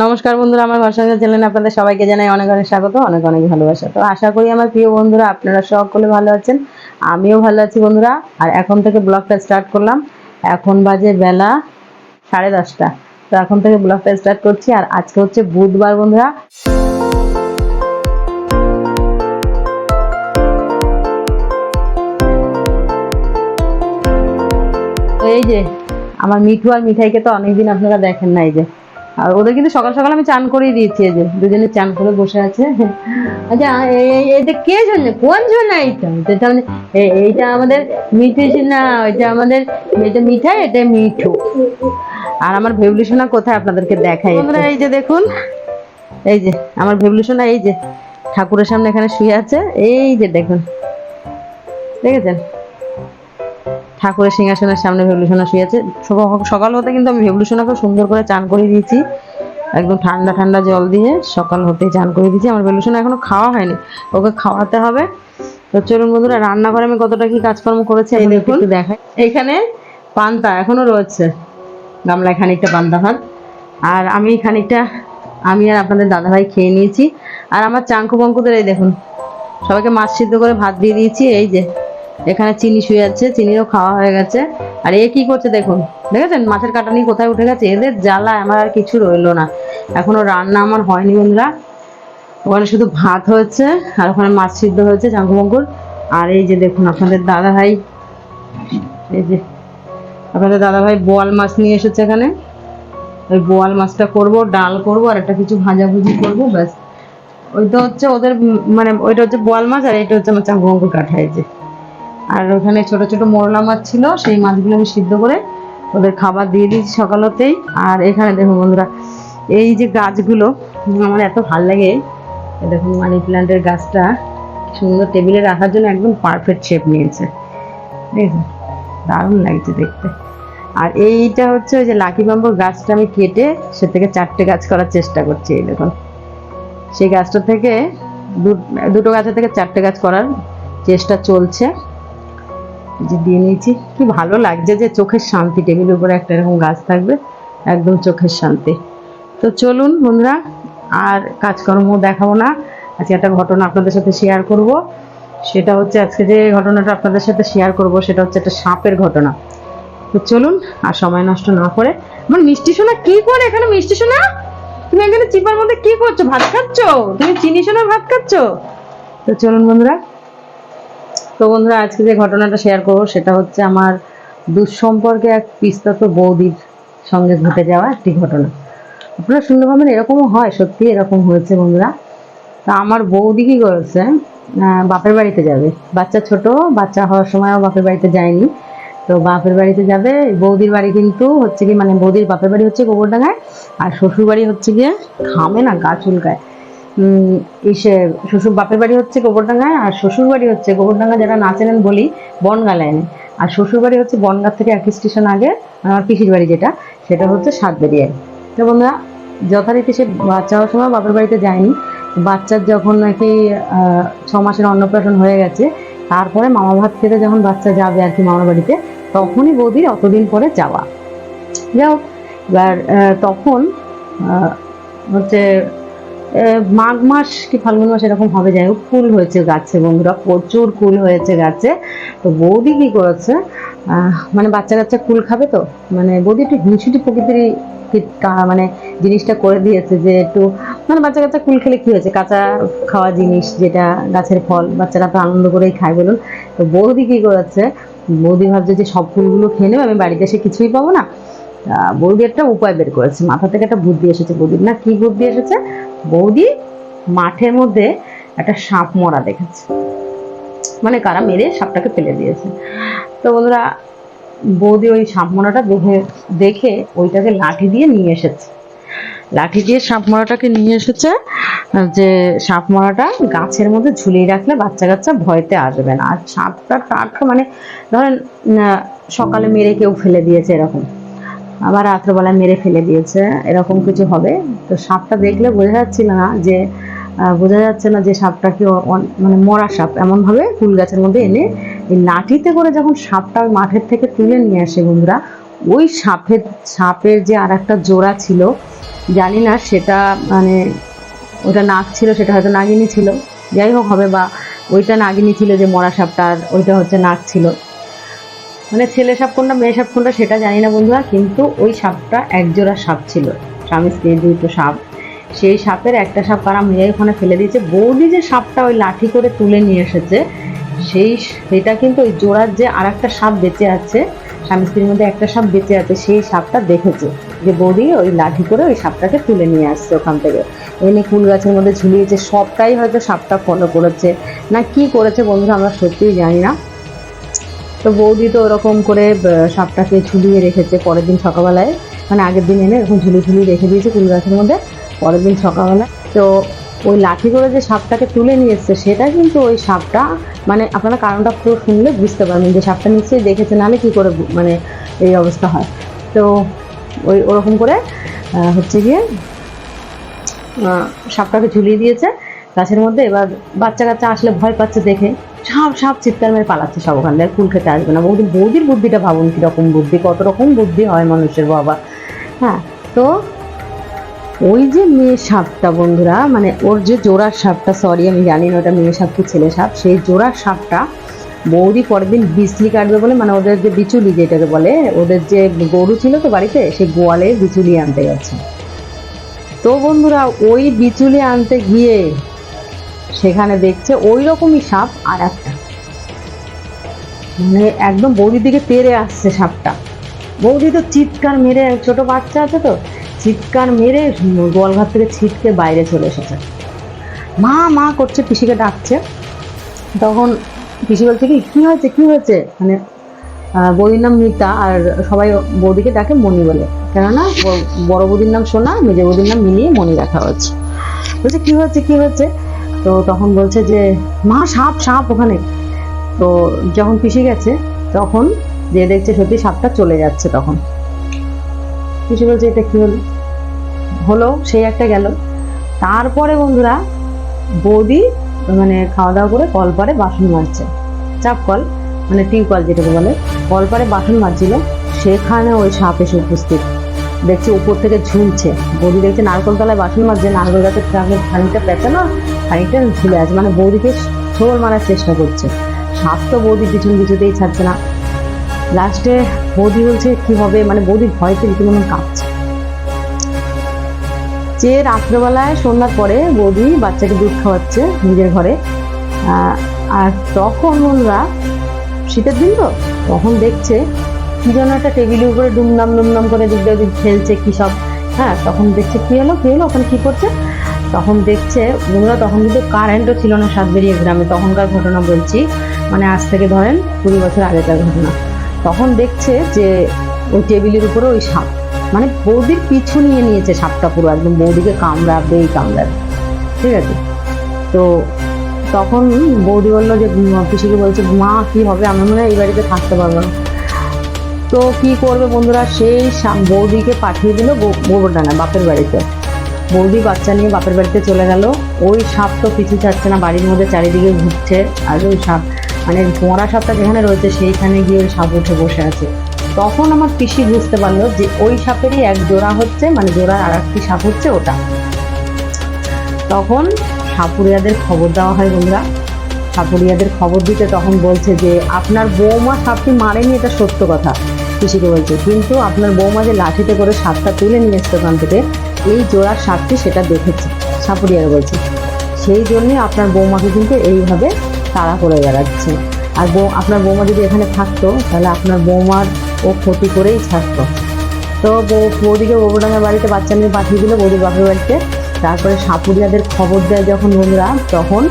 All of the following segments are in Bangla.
নমস্কার বন্ধুরা, আমার ভাষণের চ্যানেলে আপনাদের সবাইকে জানাই অনেক অনেক স্বাগত, অনেক অনেক ভালোবাসা। তো আশা করি আমার প্রিয় বন্ধুরা, আপনারা সকলে ভালো আছেন, আমিও ভালো আছি বন্ধুরা। আর এখন থেকে ব্লগটা স্টার্ট করলাম। এখন বাজে বেলা সাড়ে দশটা। তো এখন থেকে ব্লগটা স্টার্ট করছি, আর আজকে হচ্ছে বুধবার বন্ধুরা। এই যে, আমার মিঠু আর মিঠাইকে তো অনেকদিন আপনারা দেখেন না এই যে। আর ওদের কিন্তু সকাল সকাল আমি চান করেই দিয়েছি এই যে দুজনে চান করে বসে আছে। আচ্ছা কে জন্য? কোন জন্য এইটা এটা এইটা আমাদের মিঠু না ওইটা আমাদের এটা মিঠাই এটা মিঠু। আর আমার ভেবলি সোনা কোথায় আপনাদেরকে দেখাই আমরা এই যে দেখুন। এই যে আমার ভেবলি সোনা এই যে ঠাকুরের সামনে এখানে শুয়ে আছে। এই যে দেখুন। দেখেছেন? ঠাকুরের সিংহাসনের সামনে ভেবলুসোনা শুয়েছে। সক- সকাল হতে কিন্তু আমি ভেবলুসোনাকে সুন্দর করে চান করে দিয়েছি। একদম ঠান্ডা ঠান্ডা জল দিয়ে সকাল হতে চান করে দিয়েছি। আমার ভেবলুসোনা এখনও খাওয়া হয়নি। ওকে খাওয়াতে হবে। তো চলুন বন্ধুরা রান্নাঘরে আমি কতটা কি কাজকর্ম করেছি এই দেখুন। দেখাই। এইখানে পান্তা এখনও রয়েছে। গামলায় খানিকটা পান্তা ভাত। আর আমি খানিকটা আমি আর আপনাদের দাদাভাই খেয়ে নিয়েছি। আর আমার চাঙ্কু বঙ্কুদের এই দেখুন সবাইকে মাছ সিদ্ধ করে ভাত দিয়ে দিয়েছি। এই যে এখানে চিনি শুয়ে আছে চিনিরও খাওয়া হয়ে গেছে। আর এ কি করছে দেখুন, দেখেছেন? মাছের কাটানি কোথায় উঠে গেছে? এদের জ্বালা আমার আর কিছু রইল না। এখনও রান্না আমার হয়নি বন্ধুরা। ওখানে শুধু ভাত হয়েছে, আর ওখানে মাছ সিদ্ধ হয়েছে চাঙ্কুমঙ্কুর আর এই যে দেখুন, আপনাদের দাদা ভাই এই যে আপনাদের দাদা ভাই বোয়াল মাছ নিয়ে এসেছে এখানে। ওই বোয়াল মাছটা করব, ডাল করব, আর একটা কিছু ভাজাভুজি করব, ব্যাস। ওইটা হচ্ছে ওদের মানে ওইটা হচ্ছে বোয়াল মাছ, আর এটা হচ্ছে আমার চাঙ্কুমঙ্কুর কাঠা এই যে। আর ওখানে ছোট ছোট মোরলা মাছ ছিল, সেই মাছগুলো আমি সিদ্ধ করে ওদের খাবার দিয়ে দিয়েছি সকাল হতেই আর এখানে দেখুন বন্ধুরা, এই যে গাছগুলো, আমার এত ভালো লাগে। দেখুন মানি প্ল্যান্টের গাছটা সুন্দর টেবিলে রাখার জন্য একদম পারফেক্ট শেপ নিয়েছে। দেখুন দারুণ লাগছে দেখতে। আর এইটা হচ্ছে ওই যে লাকি বাম্বুর গাছটা আমি কেটে সে থেকে চারটে গাছ করার চেষ্টা করছি, এই দেখুন। সেই গাছটা থেকে দুটো গাছের থেকে চারটে গাছ করার চেষ্টা চলছে। যে দিয়ে নিয়েছি। কি ভালো লাগছে যে চোখের শান্তি, টেবিলের উপরে একটা এরকম গাছ থাকবে, একদম চোখের শান্তি। তো চলুন বন্ধুরা, আর কাজকর্ম দেখাবো না। আজকে একটা ঘটনা আপনাদের সাথে শেয়ার করব। সেটা হচ্ছে আজকে যে ঘটনাটা আপনাদের সাথে শেয়ার করব, সেটা হচ্ছে একটা সাপের ঘটনা। তো চলুন, আর সময় নষ্ট না করে। আমার মিষ্টি সোনা কি করে এখানে, মিষ্টি সোনা? তুমি এখানে চিপার মধ্যে কি করছ? ভাত খাচ্ছ? তুমি চিনি সোনা ভাত খাচ্ছ? তো চলুন বন্ধুরা তো বন্ধুরা, আজকে যে ঘটনাটা শেয়ার করব সেটা হচ্ছে আমার দুঃসম্পর্কে এক পিস্তাত বৌদির সঙ্গে ঘটে যাওয়া একটি ঘটনা। আপনারা শুনতে পাবেন এরকমও হয় সত্যি এরকম হয়েছে বন্ধুরা। তা আমার বৌদি কি করেছে বাপের বাড়িতে যাবে। বাচ্চা ছোট, বাচ্চা হওয়ার সময়ও বাপের বাড়িতে যায়নি। তো বাপের বাড়িতে যাবে, বৌদির বাড়ি কিন্তু হচ্ছে কি মানে বৌদির বাপের বাড়ি হচ্ছে গোবরডাঙ্গায়, আর শ্বশুর বাড়ি হচ্ছে গিয়ে ঘামে না, গা চুলকায়। ইসে, শ্বশুর, বাপের বাড়ি হচ্ছে গোবরডাঙ্গায় আর শ্বশুর বাড়ি হচ্ছে, গোবরডাঙ্গা যারা না চেনেন বলি বনগা লাইনে আর শ্বশুর বাড়ি হচ্ছে বনগা থেকে এক স্টেশন আগে, আমার পিসির বাড়ি যেটা, সেটা হচ্ছে সাতবেরিয়ায়। তো বন্ধুরা, যথারীতি সে বাচ্চা হওয়ার সময় বাপের বাড়িতে যায়নি। বাচ্চার যখন নাকি ছ মাসের অন্নপ্রাশন হয়ে গেছে, তারপরে মামা ভাত খেতে যখন বাচ্চা যাবে আর কি মামার বাড়িতে, তখনই বৌদির অতদিন পরে যাওয়া। যাই হোক, এবার তখন হচ্ছে মাঘ মাস কি ফাল্গুন মাস এরকম হবে, যাই হোক, ফুল হয়েছে গাছে বন্ধুরা, প্রচুর কুল হয়েছে গাছে। তো বৌদি কি করেছে? মানে বাচ্চা কাচ্চা কুল খাবে তো? মানে বৌদি একটু হিংসুটি প্রকৃতির মানে জিনিসটা করে দিয়েছে যে একটু মানে বাচ্চা কাচ্চা কুল খেলে কি হয়েছে? কাঁচা খাওয়া জিনিস যেটা গাছের ফল, বাচ্চারা তো আনন্দ করেই খায় বলুন। তো বৌদি কি করেছে? বৌদি ভাবছে যে সব ফুলগুলো খেয়ে নেবে, আমি বাড়িতে এসে কিছুই পাবো না। বৌদি একটা উপায় বের করেছে, মাথা থেকে একটা বুদ্ধি এসেছে বৌদির। না, কি বুদ্ধি এসেছে? বৌদি মাঠের মধ্যে একটা সাপ মরা দেখেছে। মানে কারা মেরে সাপটাকে ফেলে দিয়েছে। তো বন্ধুরা, বৌদি ওই সাপ মরাটা দেখে দেখে ওইটাকে লাঠি দিয়ে নিয়ে এসেছে। লাঠি দিয়ে সাপ মরাটাকে নিয়ে এসেছে যে সাপ মরাটা গাছের মধ্যে ঝুলিয়ে রাখলে বাচ্চা কাচ্চা ভয়তে আসবে না। আর সাপটা টাটকা মানে ধরেন সকালে মেরে কেউ ফেলে দিয়েছে এরকম। আবার রাত্রেবেলায় মেরে ফেলে দিয়েছে, এরকম কিছু হবে। তো সাপটা দেখলে বোঝা যাচ্ছিল না যে বোঝা যাচ্ছে না যে সাপটা কি মানে মরা সাপ। এমনভাবে ফুল গাছের মধ্যে এনে এই লাঠিতে করে যখন সাপটা মাঠের থেকে তুলে নিয়ে আসে বন্ধুরা, ওই সাপের সাপের যে আর একটা জোড়া ছিল, জানি না সেটা মানে ওটা নাক ছিল, সেটা হয়তো নাগিনী ছিল। যাই হোক হবে বা ওইটা নাগিনী ছিল যে মরা সাপটা আর ওইটা হচ্ছে নাক ছিল। মানে ছেলে সাপ কোনটা, মেয়ে সাপ কোনটা সেটা জানি না বন্ধুরা, কিন্তু ওই সাপটা একজোড়া সাপ ছিল। স্বামী স্ত্রী দুটো সাপ। সেই সাপের একটা সাপ কারা মেয়ে ওখানে ফেলে দিয়েছে। বৌদি যে সাপটা ওই লাঠি করে তুলে নিয়ে এসেছে, সেই সেটা কিন্তু ওই জোড়ার যে আর একটা সাপ বেঁচে আছে, স্বামী স্ত্রীর মধ্যে একটা সাপ বেঁচে আছে, সেই সাপটা দেখেছে যে বৌদি ওই লাঠি করে ওই সাপটাকে তুলে নিয়ে আসছে ওখান থেকে। এনে ফুল গাছের মধ্যে ঝুলিয়েছে। সবটাই হয়তো সাপটা ফলো করেছে। না কি করেছে বন্ধুরা আমরা সত্যিই জানি না। তো বৌদি তো ওরকম করে সাপটাকে ঝুলিয়ে রেখেছে পরের দিন সকালবেলায়। মানে আগের দিন এনে এরকম ঝুলি ঝুলিয়ে রেখে দিয়েছে কুল গাছের মধ্যে পরের দিন সকালবেলা। তো ওই লাঠি করে যে সাপটাকে তুলে নিয়ে এসছে, সেটা কিন্তু ওই সাপটা মানে আপনারা কারণটা পুরো শুনলে বুঝতে পারবেন যে সাপটা নিশ্চয়ই দেখেছে, নাহলে কী করে মানে এই অবস্থা হয়। তো ওই ওরকম করে হচ্ছে গিয়ে সাপটাকে ঝুলিয়ে দিয়েছে। গাছের মধ্যে এবার বাচ্চা কাচ্চা আসলে ভয় পাচ্ছে দেখে। সাপ সাপ চিৎকার মেরে পালাচ্ছে সব ওখান থেকে কুল খেতে আসবে না। বৌদি বৌদির বুদ্ধিটা ভাবুন কীরকম বুদ্ধি, কত রকম বুদ্ধি হয় মানুষের বাবা। হ্যাঁ তো ওই যে মেয়ে সাপটা বন্ধুরা মানে ওর যে জোড়ার সাপটা সরি আমি জানি না ওটা মেয়ে সাপ কি ছেলে সাপ, সেই জোড়ার সাপটা বৌদি পরের দিন বিচলি কাটবে বলে মানে ওদের যে বিচুলি যেটাকে বলে, ওদের যে গরু ছিল তো বাড়িতে, সেই গোয়ালে বিচুলি আনতে গেছে তো বন্ধুরা, ওই বিচুলি আনতে গিয়ে সেখানে দেখছে ওই রকমই সাপ আর একটা। মানে একদম বৌদির দিকে তেড়ে আসছে সাপটা। বৌদি তো চিৎকার মেরে, ছোট বাচ্চা আছে তো, চিৎকার মেরে গোয়ালঘর থেকে ছিটকে বাইরে চলে এসেছে। মা মা করছে, পিসিকে ডাকছে। তখন পিসি বলছে কি, কী হয়েছে কী হয়েছে? মানে বৌদির নাম মিতা আর সবাই বৌদিকে ডাকে মণি বলে। কেননা বড় বৌদির নাম সোনা, মেজে বৌদির নাম মিলিয়ে মণি রাখা হয়েছে। বলছে, কী হয়েছে কী হয়েছে? তো তখন বলছে যে, মা, সাপ সাপ ওখানে। তো যখন পিসি গেছে, তখন যে দেখছে সত্যি সাপটা চলে যাচ্ছে তখন। পিসে বলছে, এটা কি হলো? হলো, সেই একটা গেল। তারপরে বন্ধুরা বৌদি মানে খাওয়া দাওয়া করে কল পারে বাসন মাজছে। চাপ কল মানে টিউবকল যেটাকে বলে কল পারে বাসন মাজছিল। সেখানে ওই সাপ এসে উপস্থিত। দেখছি উপর থেকে ঝুলছে। বৌদি দেখছে নারকল তলায় বাসন মাজছে, নারকল গাছের খানিকটা পেঁচানো খানিকটা ঝুলে আছে। মানে বৌদিকে ছোল মারার চেষ্টা করছে। সাপ তো বৌদি পিছন কিছুতেই ছাড়ছে না। লাস্টে বৌদি বলছে, কি হবে? মানে বৌদি ভয়তে রীতিমতন কাঁপছে। যে রাত্রেবেলায়, সন্ধ্যার পরে বৌদি বাচ্চাকে দুধ খাওয়াচ্ছে নিজের ঘরে। আর তখন ওরা শীতের দিন তো? তখন দেখছে কি যেন একটা টেবিলের উপরে ডুমনাম ডুমনাম করে দিক দিয়ে খেলছে কি সব। হ্যাঁ তখন দেখছে কি হলো কি হলো, ওখানে কি করছে? তখন দেখছে বন্ধুরা তখন কিন্তু কারেন্টও ছিল না সাতবেরিয়া গ্রামে, তখনকার ঘটনা বলছি। মানে আজ থেকে ধরেন কুড়ি বছর আগেকার ঘটনা। তখন দেখছে যে ওই টেবিলের উপরে ওই সাপ মানে বৌদির পিছু নিয়ে নিয়েছে সাপটা পুরো, একদম বৌদিকে কামড়াবেই কামড়াবে। ঠিক আছে? তো তখন বৌদি বলল যে পিসিকে বলছে, মা, কি হবে? আমি মনে হয় এই বাড়িতে থাকতে পারব না। তো কি করবে বন্ধুরা? সেই বৌদিকে পাঠিয়ে দিল গোবরডানা বাপের বাড়িতে। বৌদি বাচ্চা নিয়ে বাপের বাড়িতে চলে গেল। ওই সাপ তো পিছু ছাড়ছে না, বাড়ির মধ্যে চারিদিকে ঘুরছে। আর ওই সাপ মানে মরা সাপটা যেখানে রয়েছে, সেইখানে গিয়ে ওই সাপ উঠে বসে আছে। তখন আমার পিসি বুঝতে পারল যে ওই সাপেরই এক জোড়া হচ্ছে মানে জোড়ার আর একটি সাপ হচ্ছে ওটা। তখন সাপুরিয়াদের খবর দেওয়া হয় বন্ধুরা। সাপুরিয়াদের খবর দিতে তখন বলছে যে, আপনার বৌমা সাপটি মারেনি, এটা সত্য কথা। পিসিকে বলছে কিন্তু আপনার বৌমা যে লাঠিতে করে সাপটা তুলে নিয়ে এসছে ওখান থেকে, এই জোড়ার সাপটি সেটা দেখেছে। সাপুরিয়ারা বলছে। সেই জন্যে আপনার বৌমাকে কিন্তু এইভাবে তাড়া করে বেড়াচ্ছে। আর বৌ আপনার বৌমা যদি এখানে থাকতো, তাহলে আপনার বৌমার ও ক্ষতি করেই ছাড়তো। তো বউ বৌদিকে বৌডাঙ্গার বাড়িতে বাচ্চা নিয়ে পাঠিয়ে দিল বৌদির বাপের বাড়িতে। তারপরে সাপুরিয়াদের খবর দেয় যখন বন্ধুরা তখন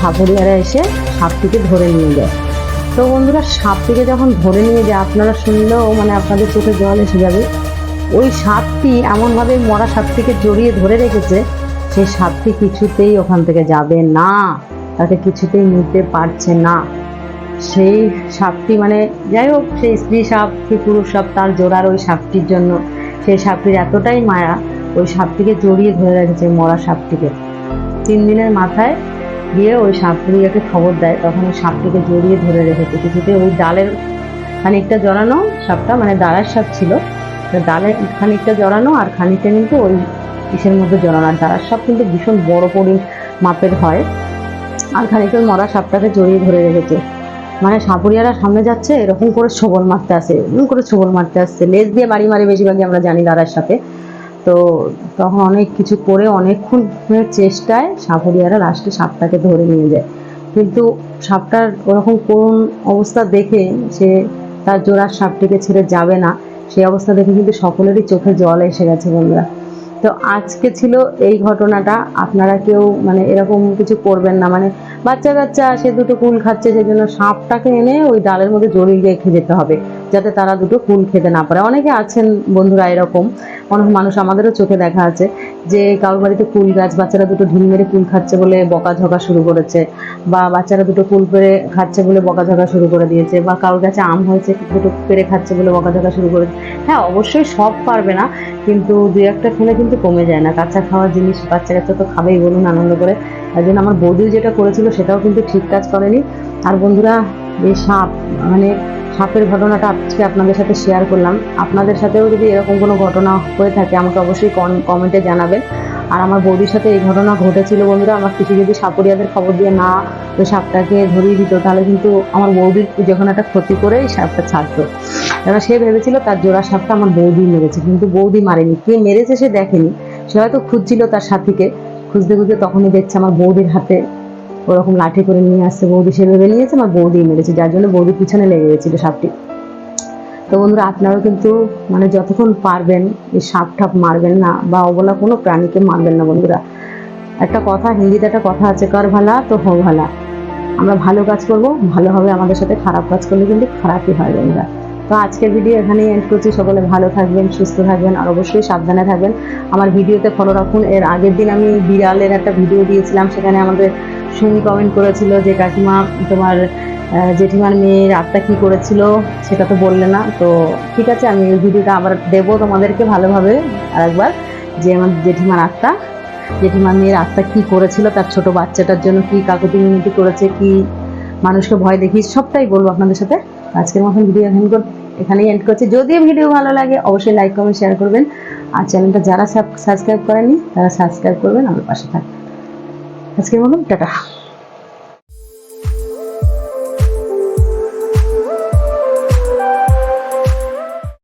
সাপুরিয়ারা এসে সাপটিকে ধরে নিয়ে যায়। তো বন্ধুরা সাপটিকে যখন ধরে নিয়ে যায়, আপনারা শুনলেও মানে আপনাদের চোখে জল এসে যাবে। ওই সাপটি এমনভাবে মরা সাপটিকে জড়িয়ে ধরে রেখেছে সেই সাপটি কিছুতেই ওখান থেকে যাবে না। তাকে কিছুতেই নিতে পারছে না। সেই সাপটি মানে যাই হোক, সেই স্ত্রী সাপ কি পুরুষ সাপ, তার জোড়ার ওই সাপটির জন্য, সেই সাপটির এতটাই মায়া, ওই সাপটিকে জড়িয়ে ধরে রেখেছে মরা সাপটিকে। তিন দিনের মাথায় গিয়ে ওই সাপটিকে খবর দেয়। তখন ওই সাপটিকে জড়িয়ে ধরে রেখেছে। কিছুতে ওই ডালের খানিকটা জড়ানো সাপটা মানে দাঁড়ার সাপ ছিল। তো ডালে খানিকটা জড়ানো আর খানিকটা কিন্তু ওই ইসের মধ্যে জড়ানো। আর দাঁড়ার সাপ কিন্তু ভীষণ বড় পরি মাপের হয়। আর খানিকটা মরা সাপটাকে জড়িয়ে ধরে রেখেছে। মানে সাপুরিয়ারা সামনে যাচ্ছে, এরকম করে ছবল মারতে আসে, এরকম করে ছবল মারতে আসছে। লেজ দিয়ে বাড়ি মারি বেশিরভাগই আমরা জানি দাঁড়ার সাথে তো তখন অনেক কিছু করে অনেকক্ষণ চেষ্টায় সাপুরিয়ারা লাস্টে সাপটাকে ধরে নিয়ে যায়। কিন্তু সাপটার ওরকম করুণ অবস্থা দেখে সে তার জোড়ার সাপটিকে ছেড়ে যাবে না। সেই অবস্থা দেখে কিন্তু সকলেরই চোখে জল এসে গেছে বন্ধুরা। তো আজকে ছিল এই ঘটনাটা। আপনারা কেউ মানে এরকম কিছু করবেন না। মানে বাচ্চা কাচ্চা, সে দুটো কুল খাচ্ছে সেজন্য সাপটাকে এনে ওই ডালের মধ্যে জড়িয়ে রেখে যেতে হবে। যাতে তারা দুটো কুল খেতে না পারে। অনেকে আছেন বন্ধুরা এরকম। অনেক মানুষ আমাদেরও চোখে দেখা আছে যে কারোর বাড়িতে কুল গাছ, বাচ্চারা দুটো ঢিল মেরে কুল খাচ্ছে বলে বকাঝকা শুরু করেছে বা বাচ্চারা দুটো কুল পেরে খাচ্ছে বলে বকাঝকা শুরু করে দিয়েছে বা কারোর কাছে আম হয়েছে দুটো পেরে খাচ্ছে বলে বকাঝকা শুরু করেছে হ্যাঁ অবশ্যই সব পারবে না, কিন্তু দু একটা খেলে কিন্তু কমে যায় না। কাঁচা খাওয়ার জিনিস বাচ্চা কাচ্চা তো খাবেই বলুন আনন্দ করে। তাই জন্য আমার বৌদি যেটা করেছিল সেটাও কিন্তু ঠিক কাজ করেনি। আর বন্ধুরা, এই সাপ মানে সাপের ঘটনাটা আজকে আপনাদের সাথে শেয়ার করলাম। আপনাদের সাথেও যদি এরকম কোনো ঘটনা হয়ে থাকে, আমাকে অবশ্যই কমেন্টে জানাবেন। আর আমার বৌদির সাথে এই ঘটনা ঘটেছিল বন্ধুরা, আমার কিছু যদি সাপরিয়াদের খবর দিয়ে না ওই সাপটাকে ধরিয়ে দিত, তাহলে কিন্তু আমার বৌদির যখন একটা ক্ষতি করে এই সাপটা ছাড়তো। এবার সে ভেবেছিল তার জোড়া সাপটা আমার বৌদি মেরেছে, কিন্তু বৌদি মারেনি। কে মেরেছে সে দেখেনি। সে হয়তো খুঁজছিল তার সাথীকে। খুঁজতে খুঁজতে তখনই দেখছে আমার বৌদির হাতে ওরকম লাঠি করে নিয়ে আসছে বৌদি, সে ভেবে নিয়েছে আমার বৌদি মেরেছে, যার জন্য বৌদি পিছনে লেগে গেছিল সাপটি। তো বন্ধুরা, আপনারাও কিন্তু মানে যতক্ষণ পারবেন এই সাপ ঠাপ মারবেন না বা অবলা কোনো প্রাণীকে মারবেন না বন্ধুরা। একটা কথা, হিন্দিতে একটা কথা আছে, কর ভালা তো হো ভালা। আমরা ভালো কাজ করব, ভালো হবে আমাদের সাথে, খারাপ কাজ করলে কিন্তু খারাপই হয় বন্ধুরা। তো আজকের ভিডিও এখানেই এন্ড করছি, সকলে ভালো থাকবেন, সুস্থ থাকবেন, আর অবশ্যই সাবধানে থাকবেন। আমার ভিডিওতে ফলো রাখুন, এর আগের দিন আমি বিড়ালের একটা ভিডিও দিয়েছিলাম, সেখানে আমাদের সুমি কমেন্ট করেছিল যে, কাকিমা, তোমার জেঠিমার মেয়ের আত্মা কি করেছিল সেটা তো বললে না। তো ঠিক আছে, আমি ভিডিওটা আবার দেবো তোমাদেরকে ভালোভাবে আরেকবার, যে আমার জেঠিমার আত্মা, জেঠিমার মেয়ের আত্মা কি করেছিল, তার ছোট বাচ্চাটার জন্য কি কাকুতি মিনতি করেছে, কি মানুষকে ভয় দেখিয়ে সবটাই বলব আপনাদের সাথে। আজকের মতন ভিডিও এখন এখানেই এন্ড করছি। যদি ভিডিও ভালো লাগে, অবশ্যই লাইক কমেন্ট শেয়ার করবেন। আর চ্যানেলটা যারা সাবস্ক্রাইব করেনি তারা সাবস্ক্রাইব করবেন, আমার পাশে থাকবেন। আজকের মতন টাটা